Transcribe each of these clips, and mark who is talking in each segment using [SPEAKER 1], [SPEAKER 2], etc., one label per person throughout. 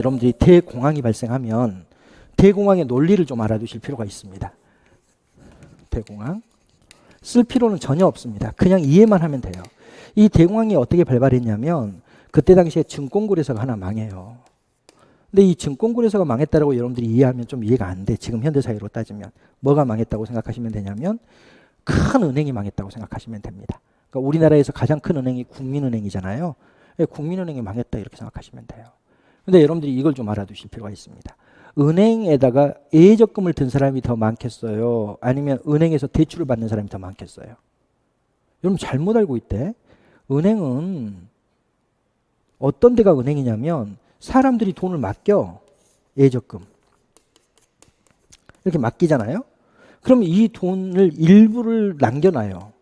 [SPEAKER 1] 여러분들이 대공황이 발생하면 대공황의 논리를 좀 알아두실 필요가 있습니다. 대공황 쓸 필요는 전혀 없습니다. 그냥 이해만 하면 돼요. 이 대공황이 어떻게 발발했냐면 그때 당시에 증권거래소가 하나 망해요. 근데 이 증권거래소가 망했다라고 여러분들이 이해하면 좀 이해가 안 돼. 지금 현대 사회로 따지면 뭐가 망했다고 생각하시면 되냐면 큰 은행이 망했다고 생각하시면 됩니다. 그러니까 우리나라에서 가장 큰 은행이 국민은행이잖아요. 예, 국민은행이 망했다 이렇게 생각하시면 돼요. 근데 여러분들이 이걸 좀 알아두실 필요가 있습니다. 은행에다가 예적금을 든 사람이 더 많겠어요? 아니면 은행에서 대출을 받는 사람이 더 많겠어요? 여러분 잘못 알고 있대. 은행은 어떤 데가 은행이냐면 사람들이 돈을 맡겨 예적금 이렇게 맡기잖아요. 그럼 이 돈을 일부를 남겨놔요.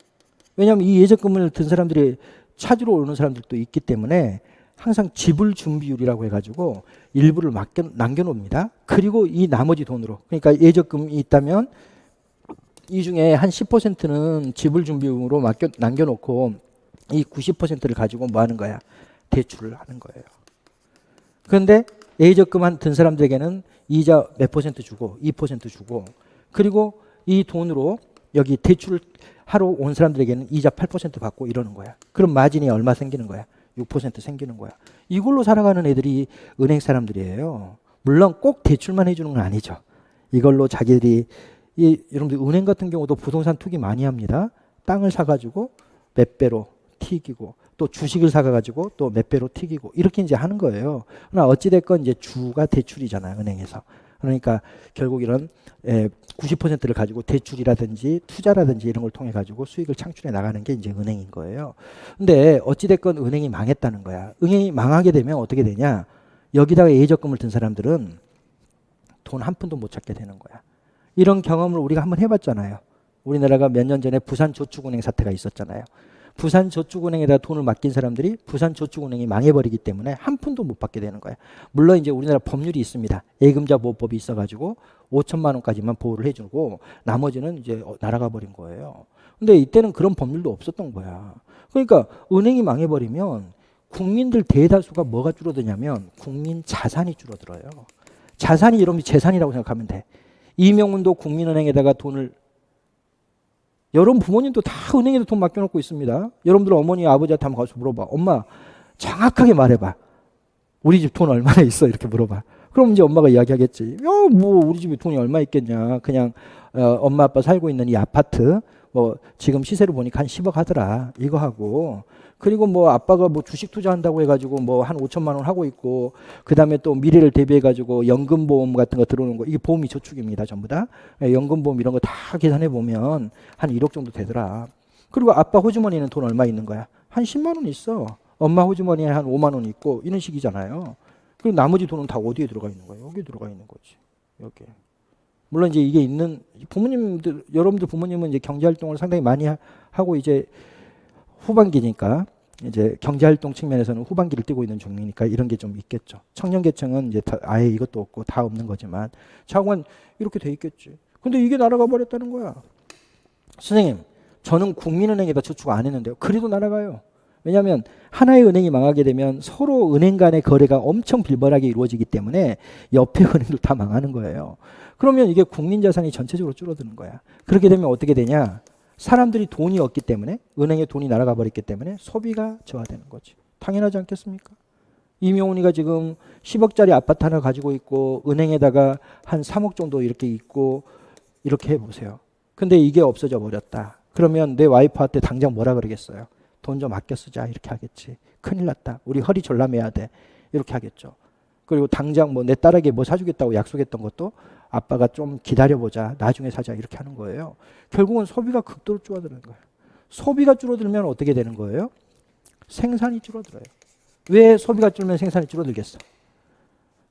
[SPEAKER 1] 왜냐하면 이 예적금을 든 사람들이 찾으러 오는 사람들도 있기 때문에 항상 지불 준비율이라고 해가지고 일부를 맡겨, 남겨놓습니다. 그리고 이 나머지 돈으로 그러니까 예적금이 있다면 이 중에 한 10%는 지불 준비금으로 맡겨 남겨놓고 이 90%를 가지고 뭐 하는 거야? 대출을 하는 거예요. 그런데 예적금 한 든 사람들에게는 이자 몇 퍼센트 주고 2% 주고 그리고 이 돈으로 여기 대출을 하러 온 사람들에게는 이자 8% 받고 이러는 거야. 그럼 마진이 얼마 생기는 거야? 6% 생기는 거야. 이걸로 살아가는 애들이 은행 사람들이에요. 물론 꼭 대출만 해주는 건 아니죠. 이걸로 자기들이 이 여러분들 은행 같은 경우도 부동산 투기 많이 합니다. 땅을 사가지고 몇 배로 튀기고 또 주식을 사가지고 또 몇 배로 튀기고 이렇게 이제 하는 거예요. 그러나 어찌 됐건 이제 주가 대출이잖아요 은행에서. 그러니까 결국 이런 90%를 가지고 대출이라든지 투자라든지 이런 걸 통해 가지고 수익을 창출해 나가는 게 이제 은행인 거예요. 근데 어찌 됐건 은행이 망했다는 거야. 은행이 망하게 되면 어떻게 되냐? 여기다가 예적금을 든 사람들은 돈 한 푼도 못 찾게 되는 거야. 이런 경험을 우리가 한번 해봤잖아요. 우리나라가 몇 년 전에 부산 저축은행 사태가 있었잖아요. 부산저축은행에다 돈을 맡긴 사람들이 부산저축은행이 망해버리기 때문에 한 푼도 못 받게 되는 거야. 물론 이제 우리나라 법률이 있습니다. 예금자 보호법이 있어가지고 5천만 원까지만 보호를 해주고 나머지는 이제 어, 날아가 버린 거예요. 근데 이때는 그런 법률도 없었던 거야. 그러니까 은행이 망해버리면 국민들 대다수가 뭐가 줄어드냐면 국민 자산이 줄어들어요. 자산이 여러분이 재산이라고 생각하면 돼. 이명훈도 국민은행에다가 돈을 여러분 부모님도 다 은행에다 돈 맡겨놓고 있습니다. 여러분들 어머니 아버지한테 한번 가서 물어봐. 엄마 정확하게 말해봐. 우리 집 돈 얼마나 있어? 이렇게 물어봐. 그럼 이제 엄마가 이야기하겠지. 야, 뭐 우리 집에 돈이 얼마 있겠냐. 그냥 어, 엄마 아빠 살고 있는 이 아파트 뭐 지금 시세로 보니까 한 10억 하더라. 이거 하고 그리고 뭐 아빠가 뭐 주식 투자한다고 해가지고 뭐 한 5천만 원 하고 있고 그 다음에 또 미래를 대비해가지고 연금보험 같은 거 들어오는 거 이게 보험이 저축입니다 전부 다 예, 연금보험 이런 거 다 계산해 보면 한 1억 정도 되더라. 그리고 아빠 호주머니는 돈 얼마 있는 거야? 한 10만 원 있어. 엄마 호주머니에 한 5만 원 있고 이런 식이잖아요. 그리고 나머지 돈은 다 어디에 들어가 있는 거예요? 여기 들어가 있는 거지. 여기. 물론 이제 이게 있는 부모님들 여러분들 부모님은 이제 경제 활동을 상당히 많이 하, 하고 이제 후반기니까 이제 경제 활동 측면에서는 후반기를 뛰고 있는 중이니까 이런 게 좀 있겠죠. 청년 계층은 이제 다 아예 이것도 없고 다 없는 거지만 차원 이렇게 돼 있겠지. 근데 이게 날아가 버렸다는 거야. 선생님, 저는 국민은행에다 저축 안 했는데요. 그래도 날아가요. 왜냐하면 하나의 은행이 망하게 되면 서로 은행 간의 거래가 엄청 빌벌하게 이루어지기 때문에 옆에 은행도 다 망하는 거예요. 그러면 이게 국민 자산이 전체적으로 줄어드는 거야. 그렇게 되면 어떻게 되냐? 사람들이 돈이 없기 때문에 은행에 돈이 날아가 버렸기 때문에 소비가 저하되는 거지. 당연하지 않겠습니까? 이명훈이가 지금 10억짜리 아파트 하나 가지고 있고 은행에다가 한 3억 정도 이렇게 있고 이렇게 해보세요. 근데 이게 없어져 버렸다. 그러면 내 와이프한테 당장 뭐라 그러겠어요? 돈 좀 아껴 쓰자 이렇게 하겠지. 큰일 났다. 우리 허리 졸라매야 돼. 이렇게 하겠죠. 그리고 당장 뭐 내 딸에게 뭐 사주겠다고 약속했던 것도 아빠가 좀 기다려보자. 나중에 사자. 이렇게 하는 거예요. 결국은 소비가 극도로 줄어드는 거예요. 소비가 줄어들면 어떻게 되는 거예요? 생산이 줄어들어요. 왜 소비가 줄면 생산이 줄어들겠어?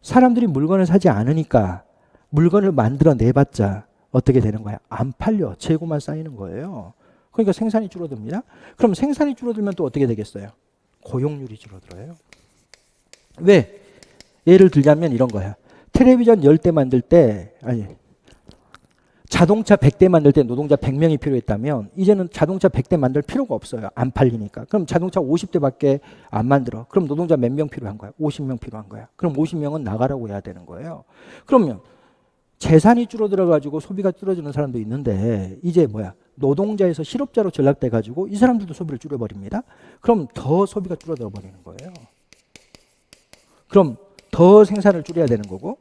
[SPEAKER 1] 사람들이 물건을 사지 않으니까 물건을 만들어 내봤자 어떻게 되는 거야? 안 팔려. 재고만 쌓이는 거예요. 그러니까 생산이 줄어듭니다. 그럼 생산이 줄어들면 또 어떻게 되겠어요? 고용률이 줄어들어요. 왜? 예를 들자면 이런 거야. 텔레비전 열대 만들 때, 아니, 자동차 100대 만들 때 노동자 100명이 필요했다면 이제는 자동차 100대 만들 필요가 없어요. 안 팔리니까. 그럼 자동차 50대밖에 안 만들어. 그럼 노동자 몇 명 필요한 거야? 50명 필요한 거야. 그럼 50명은 나가라고 해야 되는 거예요. 그러면 재산이 줄어들어 가지고 소비가 줄어드는 사람도 있는데 이제 뭐야? 노동자에서 실업자로 전락돼 가지고 이 사람들도 소비를 줄여버립니다. 그럼 더 소비가 줄어들어 버리는 거예요. 그럼 더 생산을 줄여야 되는 거고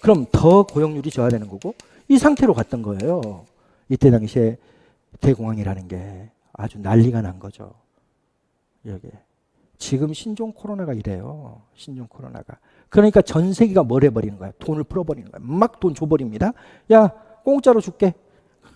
[SPEAKER 1] 그럼 더 고용률이 저하되는 거고 이 상태로 갔던 거예요. 이때 당시에 대공황이라는 게 아주 난리가 난 거죠. 여기 지금 신종 코로나가 이래요. 신종 코로나가. 그러니까 전 세계가 뭘 해버리는 거야? 돈을 풀어버리는 거야. 막 돈 줘버립니다. 야 공짜로 줄게.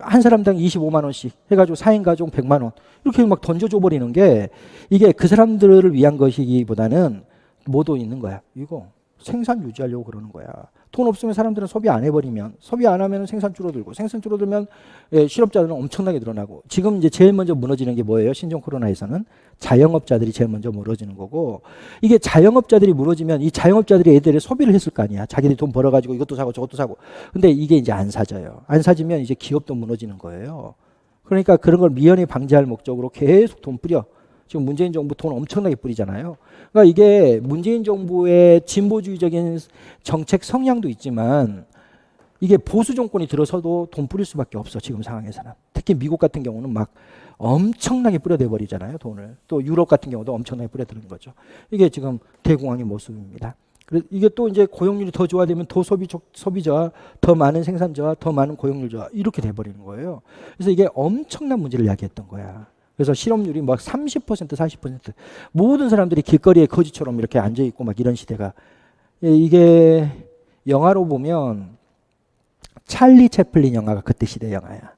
[SPEAKER 1] 한 사람당 25만 원씩 해가지고 4인 가족 100만 원 이렇게 막 던져줘 버리는 게 이게 그 사람들을 위한 것이기보다는 뭐도 있는 거야. 이거 생산 유지하려고 그러는 거야. 돈 없으면 사람들은 소비 안 해버리면 소비 안 하면 생산 줄어들고 생산 줄어들면 예, 실업자들은 엄청나게 늘어나고 지금 이제 제일 먼저 무너지는 게 뭐예요? 신종 코로나에서는 자영업자들이 제일 먼저 무너지는 거고 이게 자영업자들이 무너지면 이 자영업자들이 애들이 소비를 했을 거 아니야. 자기들이 돈 벌어가지고 이것도 사고 저것도 사고. 근데 이게 이제 안 사져요. 안 사지면 이제 기업도 무너지는 거예요. 그러니까 그런 걸 미연에 방지할 목적으로 계속 돈 뿌려. 지금 문재인 정부 돈 엄청나게 뿌리잖아요. 그러니까 이게 문재인 정부의 진보주의적인 정책 성향도 있지만 이게 보수 정권이 들어서도 돈 뿌릴 수밖에 없어 지금 상황에서는. 특히 미국 같은 경우는 막 엄청나게 뿌려대 버리잖아요 돈을. 또 유럽 같은 경우도 엄청나게 뿌려드는 거죠. 이게 지금 대공황의 모습입니다. 이게 또 이제 고용률이 더 좋아지면 더 소비 적- 소비 저하, 더 많은 생산 저하, 더 많은 고용률 저하 이렇게 돼 버리는 거예요. 그래서 이게 엄청난 문제를 야기했던 거야. 그래서 실업률이 막 30% 40% 모든 사람들이 길거리에 거지처럼 이렇게 앉아 있고 막 이런 시대가. 예, 이게 영화로 보면 찰리 채플린 영화가 그때 시대 영화야.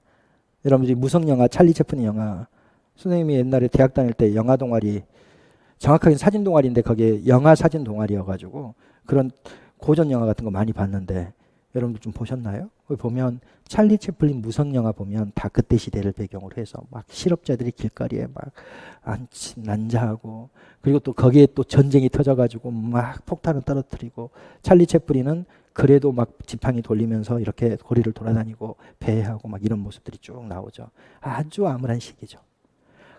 [SPEAKER 1] 여러분들이 무성 영화 찰리 채플린 영화. 선생님이 옛날에 대학 다닐 때 영화 동아리 정확하게 사진 동아리인데 거기에 영화 사진 동아리여가지고 그런 고전 영화 같은 거 많이 봤는데 여러분들 좀 보셨나요? 거기 보면 찰리 채플린 무성 영화 보면 다 그때 시대를 배경으로 해서 막 실업자들이 길거리에 막 앉, 난자하고 그리고 또 거기에 또 전쟁이 터져가지고 막 폭탄을 떨어뜨리고 찰리 채플린은 그래도 막 지팡이 돌리면서 이렇게 거리를 돌아다니고 배회하고 막 이런 모습들이 쭉 나오죠. 아주 암울한 시기죠.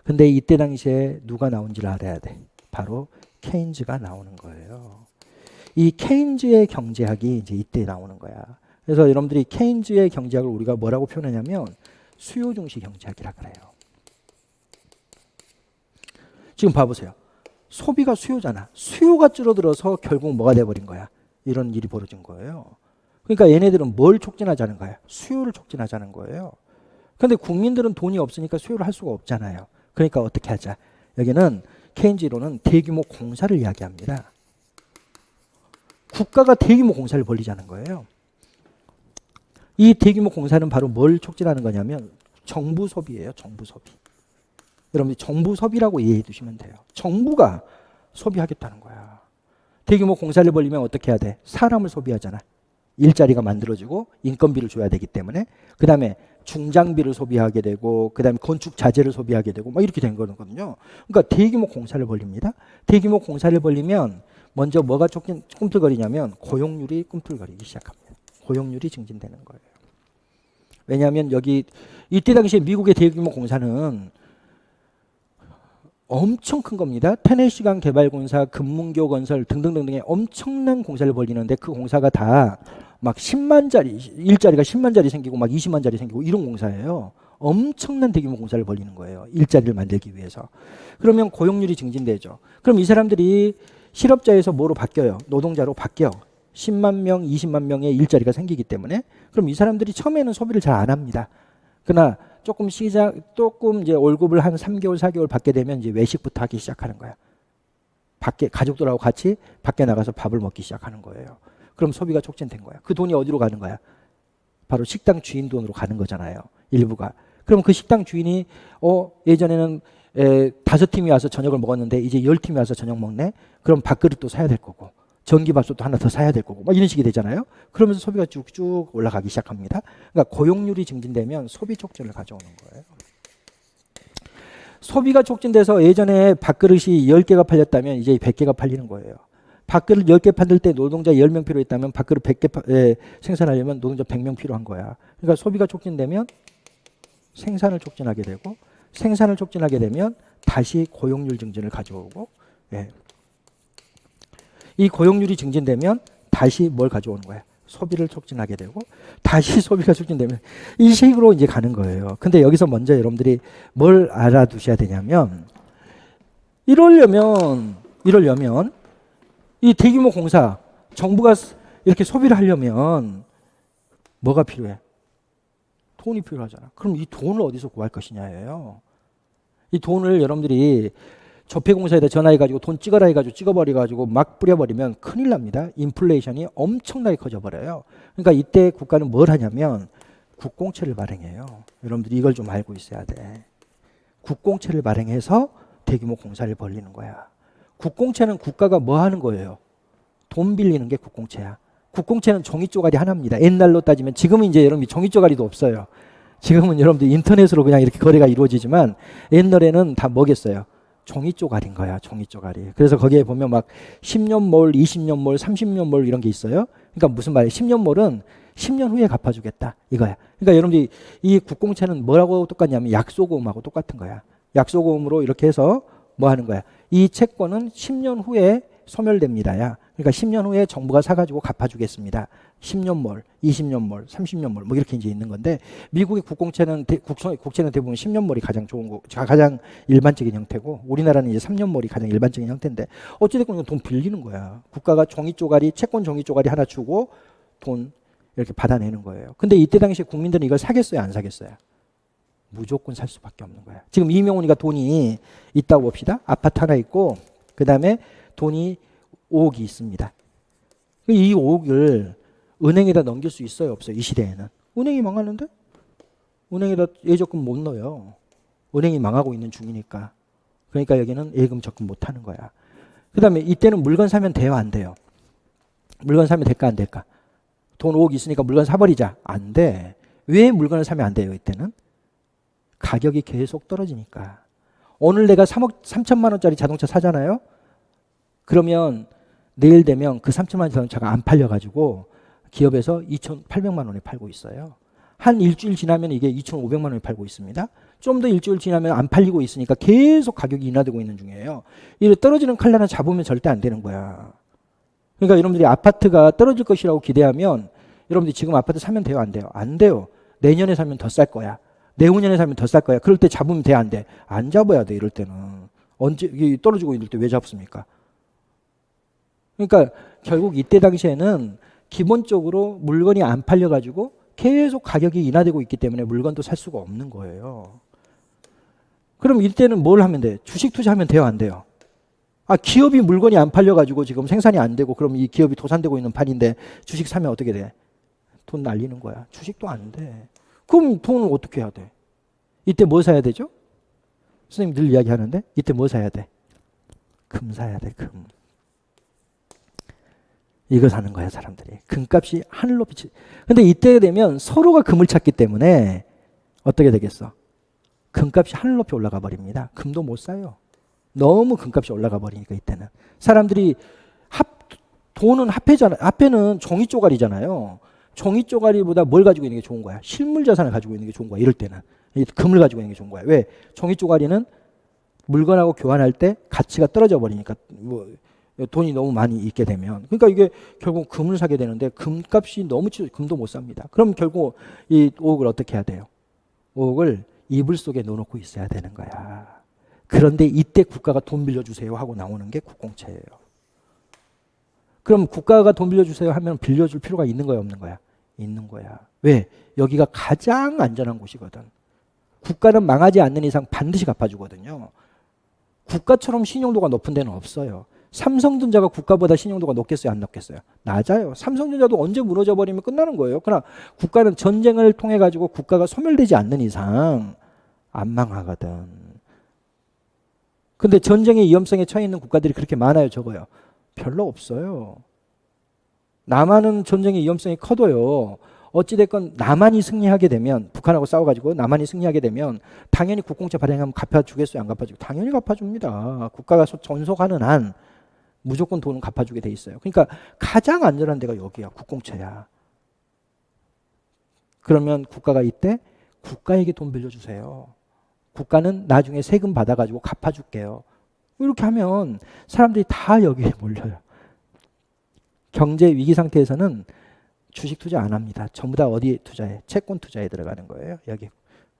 [SPEAKER 1] 근데 이때 당시에 누가 나온지를 알아야 돼. 바로 케인즈가 나오는 거예요. 이 케인즈의 경제학이 이제 이때 나오는 거야. 그래서 여러분들이 케인즈의 경제학을 우리가 뭐라고 표현하냐면 수요 중시 경제학이라 그래요. 지금 봐보세요. 소비가 수요잖아. 수요가 줄어들어서 결국 뭐가 돼버린 거야. 이런 일이 벌어진 거예요. 그러니까 얘네들은 뭘 촉진하자는 거야? 수요를 촉진하자는 거예요. 근데 국민들은 돈이 없으니까 수요를 할 수가 없잖아요. 그러니까 어떻게 하자? 여기는 케인즈로는 대규모 공사를 이야기합니다. 국가가 대규모 공사를 벌리자는 거예요. 이 대규모 공사는 바로 뭘 촉진하는 거냐면 정부 소비예요. 정부 소비. 여러분들 정부 소비라고 이해해 두시면 돼요. 정부가 소비하겠다는 거야. 대규모 공사를 벌리면 어떻게 해야 돼? 사람을 소비하잖아. 일자리가 만들어지고 인건비를 줘야 되기 때문에 그 다음에 중장비를 소비하게 되고 그 다음에 건축 자재를 소비하게 되고 막 이렇게 된 거거든요. 그러니까 대규모 공사를 벌립니다. 대규모 공사를 벌리면 먼저 뭐가 조금 꿈틀거리냐면 고용률이 꿈틀거리기 시작합니다. 고용률이 증진되는 거예요. 왜냐하면 여기 이때 당시에 미국의 대규모 공사는 엄청 큰 겁니다. 테네시강 개발공사, 금문교 건설 등등등등의 엄청난 공사를 벌리는데 그 공사가 다 막 10만짜리 일자리가 10만짜리 생기고 막 20만짜리 생기고 이런 공사예요. 엄청난 대규모 공사를 벌리는 거예요. 일자리를 만들기 위해서. 그러면 고용률이 증진되죠. 그럼 이 사람들이 실업자에서 뭐로 바뀌어요? 노동자로 바뀌어. 10만 명, 20만 명의 일자리가 생기기 때문에 그럼 이 사람들이 처음에는 소비를 잘 안 합니다. 그러나 조금 시작 조금 이제 월급을 한 3개월, 4개월 받게 되면 이제 외식부터 하기 시작하는 거야. 밖에 가족들하고 같이 밖에 나가서 밥을 먹기 시작하는 거예요. 그럼 소비가 촉진된 거야. 그 돈이 어디로 가는 거야? 바로 식당 주인 돈으로 가는 거잖아요. 일부가. 그럼 그 식당 주인이 어 예전에는 에, 다섯 팀이 와서 저녁을 먹었는데 이제 열 팀이 와서 저녁 먹네. 그럼 밥그릇도 사야 될 거고 전기밥솥도 하나 더 사야 될 거고 막 이런 식이 되잖아요. 그러면서 소비가 쭉쭉 올라가기 시작합니다. 그러니까 고용률이 증진되면 소비 촉진을 가져오는 거예요. 소비가 촉진돼서 예전에 밥그릇이 10개가 팔렸다면 이제 100개가 팔리는 거예요. 밥그릇 10개 판들 때 노동자 10명 필요했다면 밥그릇 100개 파- 에, 생산하려면 노동자 100명 필요한 거야. 그러니까 소비가 촉진되면 생산을 촉진하게 되고 생산을 촉진하게 되면 다시 고용률 증진을 가져오고 예. 이 고용률이 증진되면 다시 뭘 가져오는 거야? 소비를 촉진하게 되고 다시 소비가 촉진되면 이 식으로 이제 가는 거예요. 근데 여기서 먼저 여러분들이 뭘 알아두셔야 되냐면 이러려면 이러려면 이 대규모 공사 정부가 이렇게 소비를 하려면 뭐가 필요해? 돈이 필요하잖아. 그럼 이 돈을 어디서 구할 것이냐예요. 이 돈을 여러분들이 조폐공사에다 전화해가지고 돈 찍어라 해가지고 찍어버려가지고 막 뿌려버리면 큰일 납니다. 인플레이션이 엄청나게 커져버려요. 그러니까 이때 국가는 뭘 하냐면 국공채를 발행해요. 여러분들이 이걸 좀 알고 있어야 돼. 국공채를 발행해서 대규모 공사를 벌리는 거야. 국공채는 국가가 뭐 하는 거예요? 돈 빌리는 게 국공채야. 국공채는 종이 쪼가리 하나입니다. 옛날로 따지면 지금은 이제 여러분이 종이 쪼가리도 없어요. 지금은 여러분들 인터넷으로 그냥 이렇게 거래가 이루어지지만 옛날에는 다 뭐겠어요? 종이 쪼가리인 거야, 종이 쪼가리. 그래서 거기에 보면 막 10년 몰, 20년 몰, 30년 몰 이런 게 있어요. 그러니까 무슨 말이에요? 10년 몰은 10년 후에 갚아주겠다 이거야. 그러니까 여러분들이 이 국공채는 뭐라고 똑같냐면 약소고음하고 똑같은 거야. 약소고음으로 이렇게 해서 뭐 하는 거야? 이 채권은 10년 후에 소멸됩니다야. 그러니까 10년 후에 정부가 사가지고 갚아주겠습니다. 10년 몰, 20년 몰, 30년 몰, 뭐 이렇게 이제 있는 건데 미국의 국공채는 대, 국소, 국채는 대부분 10년 몰이 가장 좋은 거, 가장 일반적인 형태고 우리나라는 이제 3년 몰이 가장 일반적인 형태인데 어찌됐건 이건 돈 빌리는 거야. 국가가 종이 쪼가리, 채권 종이 쪼가리 하나 주고 돈 이렇게 받아내는 거예요. 근데 이때 당시에 국민들은 이걸 사겠어요, 안 사겠어요? 무조건 살 수밖에 없는 거야. 지금 이명훈이가 돈이 있다고 봅시다. 아파트 하나 있고 그 다음에 돈이 5억이 있습니다. 이 5억을 은행에다 넘길 수 있어요, 없어요? 이 시대에는 은행이 망하는데 은행에다 예적금 못 넣어요. 은행이 망하고 있는 중이니까. 그러니까 여기는 예금 적금 못 하는 거야. 그 다음에 이때는 물건 사면 돼요, 안 돼요? 물건 사면 될까, 안 될까? 돈 5억 있으니까 물건 사버리자. 안 돼. 왜 물건을 사면 안 돼요, 이때는? 가격이 계속 떨어지니까. 오늘 내가 3억 3천만 원짜리 자동차 사잖아요. 그러면 내일 되면 그 3천만 원 자동차가 안 팔려가지고 기업에서 2,800만 원에 팔고 있어요. 한 일주일 지나면 이게 2,500만 원에 팔고 있습니다. 좀 더 일주일 지나면 안 팔리고 있으니까 계속 가격이 인하되고 있는 중이에요. 이 떨어지는 칼날은 잡으면 절대 안 되는 거야. 그러니까 여러분들이 아파트가 떨어질 것이라고 기대하면 여러분들이 지금 아파트 사면 돼요, 안 돼요? 안 돼요. 내년에 사면 더 쌀 거야. 내후년에 사면 더 쌀 거야. 그럴 때 잡으면 돼, 안 돼? 안 잡아야 돼, 이럴 때는. 언제 떨어지고 있을 때 왜 잡습니까? 그러니까 결국 이때 당시에는 기본적으로 물건이 안 팔려가지고 계속 가격이 인하되고 있기 때문에 물건도 살 수가 없는 거예요. 그럼 이때는 뭘 하면 돼? 주식 투자하면 돼요, 안 돼요? 아, 기업이 물건이 안 팔려가지고 지금 생산이 안 되고 그럼 이 기업이 도산되고 있는 판인데 주식 사면 어떻게 돼? 돈 날리는 거야. 주식도 안 돼. 그럼 돈을 어떻게 해야 돼? 이때 뭐 사야 되죠? 선생님 늘 이야기하는데 이때 뭐 사야 돼? 금 사야 돼, 금. 이거 사는 거야, 사람들이. 금값이 하늘로 빛이. 근데 이때 되면 서로가 금을 찾기 때문에 어떻게 되겠어? 금값이 하늘 높이 올라가 버립니다. 금도 못 사요. 너무 금값이 올라가 버리니까 이때는 사람들이 합 돈은 합해잖아. 합해는 종이 쪼가리잖아요. 종이 쪼가리보다 뭘 가지고 있는 게 좋은 거야? 실물 자산을 가지고 있는 게 좋은 거야. 이럴 때는 이 금을 가지고 있는 게 좋은 거야. 왜? 종이 쪼가리는 물건하고 교환할 때 가치가 떨어져 버리니까 뭐 돈이 너무 많이 있게 되면 그러니까 이게 결국 금을 사게 되는데 금값이 너무 치 금도 못 삽니다. 그럼 결국 이 5억을 어떻게 해야 돼요? 5억을 이불 속에 넣어놓고 있어야 되는 거야. 그런데 이때 국가가 돈 빌려주세요 하고 나오는 게 국공채예요. 그럼 국가가 돈 빌려주세요 하면 빌려줄 필요가 있는 거야 없는 거야? 있는 거야. 왜? 여기가 가장 안전한 곳이거든. 국가는 망하지 않는 이상 반드시 갚아주거든요. 국가처럼 신용도가 높은 데는 없어요. 삼성전자가 국가보다 신용도가 높겠어요, 안 높겠어요? 낮아요. 삼성전자도 언제 무너져 버리면 끝나는 거예요. 그러나 국가는 전쟁을 통해 가지고 국가가 소멸되지 않는 이상 안 망하거든. 근데 전쟁의 위험성에 처해 있는 국가들이 그렇게 많아요, 적어요? 별로 없어요. 남한은 전쟁의 위험성이 커도요. 어찌됐건 남한이 승리하게 되면 북한하고 싸워가지고 남한이 승리하게 되면 당연히 국공채 발행하면 갚아주겠어요, 안 갚아주고? 당연히 갚아줍니다. 국가가 소- 존속하는 한 무조건 돈은 갚아주게 돼 있어요. 그러니까 가장 안전한 데가 여기야. 국공채야. 그러면 국가가 이때 국가에게 돈 빌려주세요. 국가는 나중에 세금 받아가지고 갚아줄게요. 이렇게 하면 사람들이 다 여기에 몰려요. 경제 위기 상태에서는 주식 투자 안 합니다. 전부 다 어디에 투자해? 채권 투자에 들어가는 거예요. 여기.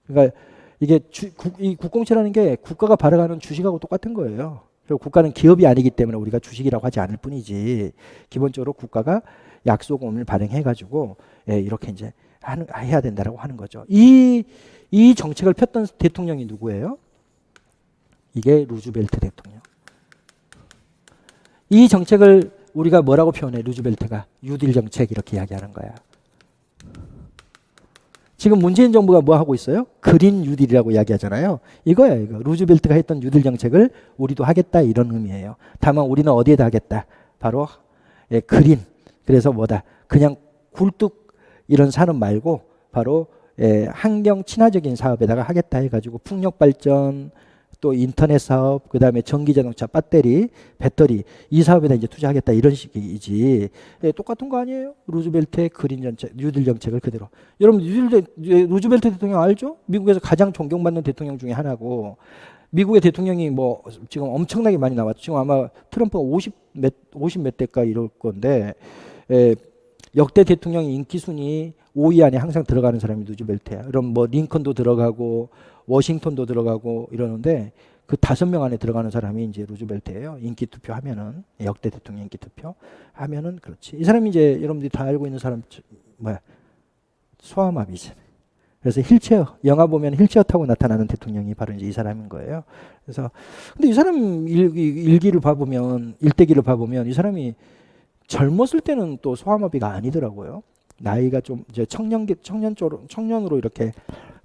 [SPEAKER 1] 그러니까 이게 주, 국, 이 국공채라는 게 국가가 발행하는 주식하고 똑같은 거예요. 그리고 국가는 기업이 아니기 때문에 우리가 주식이라고 하지 않을 뿐이지 기본적으로 국가가 약소금을 발행해 가지고 예, 이렇게 이제 하는, 해야 된다라고 하는 거죠. 이, 이 정책을 폈던 대통령이 누구예요? 이게 루즈벨트 대통령. 이 정책을 우리가 뭐라고 표현해? 루즈벨트가 유딜 정책 이렇게 이야기하는 거야. 지금 문재인 정부가 뭐 하고 있어요? 그린 뉴딜이라고 이야기하잖아요. 이거야 이거. 루즈벨트가 했던 뉴딜 정책을 우리도 하겠다 이런 의미예요. 다만 우리는 어디에다 하겠다? 바로 예, 그린. 그래서 뭐다? 그냥 굴뚝 이런 산업 말고 바로 예, 환경 친화적인 사업에다가 하겠다 해가지고 풍력 발전 또 인터넷 사업 그 다음에 전기 자동차 배터리 배터리 이 사업에다 이제 투자하겠다 이런 식이지. 예, 똑같은 거 아니에요? 루즈벨트의 그린 정책 뉴딜 정책을 그대로. 여러분 뉴딜 대- 루즈벨트 대통령 알죠? 미국에서 가장 존경받는 대통령 중에 하나고 미국의 대통령이 뭐 지금 엄청나게 많이 나왔죠 지금 아마 트럼프가 50몇 50몇 대가 이럴 건데 예, 역대 대통령 인기 순위 5위 안에 항상 들어가는 사람이 루즈벨트야. 그럼 뭐 링컨도 들어가고 워싱턴도 들어가고 이러는데 그 다섯 명 안에 들어가는 사람이 이제 루즈벨트예요. 인기 투표 하면은 역대 대통령 인기 투표 하면은 그렇지. 이 사람이 이제 여러분들이 다 알고 있는 사람 저- 뭐야 소아마비지. 그래서 힐체어 영화 보면 힐체어 타고 나타나는 대통령이 바로 이제 이 사람인 거예요. 그래서 근데 이 사람 일기, 일기를 봐보면 일대기를 봐보면 이 사람이 젊었을 때는 또 소아마비가 아니더라고요. 나이가 좀 이제 청년 청년 쪽으로 청년으로 이렇게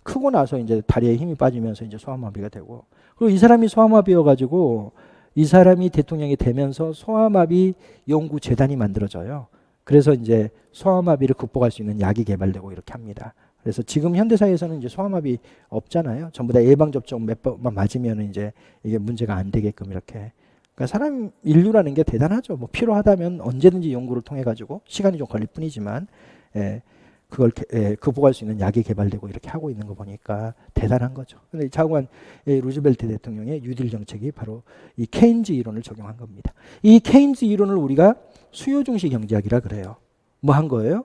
[SPEAKER 1] 크고 나서 이제 다리에 힘이 빠지면서 이제 소아마비가 되고 그리고 이 사람이 소아마비여 가지고 이 사람이 대통령이 되면서 소아마비 연구 재단이 만들어져요. 그래서 이제 소아마비를 극복할 수 있는 약이 개발되고 이렇게 합니다. 그래서 지금 현대 사회에서는 이제 소아마비 없잖아요. 전부 다 예방 접종 몇 번만 맞으면 이제 이게 문제가 안 되게끔 이렇게 그러니까 사람 인류라는 게 대단하죠. 뭐 필요하다면 언제든지 연구를 통해 가지고 시간이 좀 걸릴 뿐이지만 예, 그걸 개- 예, 극복할 수 있는 약이 개발되고 이렇게 하고 있는 거 보니까 대단한 거죠. 근데 예, 루즈벨트 대통령의 뉴딜 정책이 바로 이 케인즈 이론을 적용한 겁니다. 이 케인즈 이론을 우리가 수요 중시 경제학이라 그래요. 뭐 한 거예요?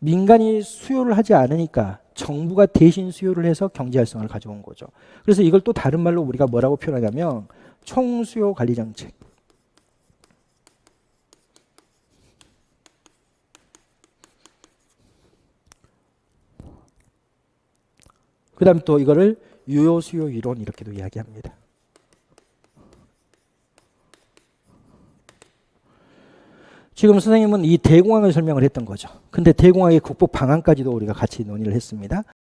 [SPEAKER 1] 민간이 수요를 하지 않으니까 정부가 대신 수요를 해서 경제 활성화를 가져온 거죠. 그래서 이걸 또 다른 말로 우리가 뭐라고 표현하냐면 총수요 관리 정책. 그 다음 또 이거를 유효 수요 이론 이렇게도 이야기합니다. 지금 선생님은 이 대공황을 설명을 했던 거죠. 근데 대공황의 극복 방안까지도 우리가 같이 논의를 했습니다.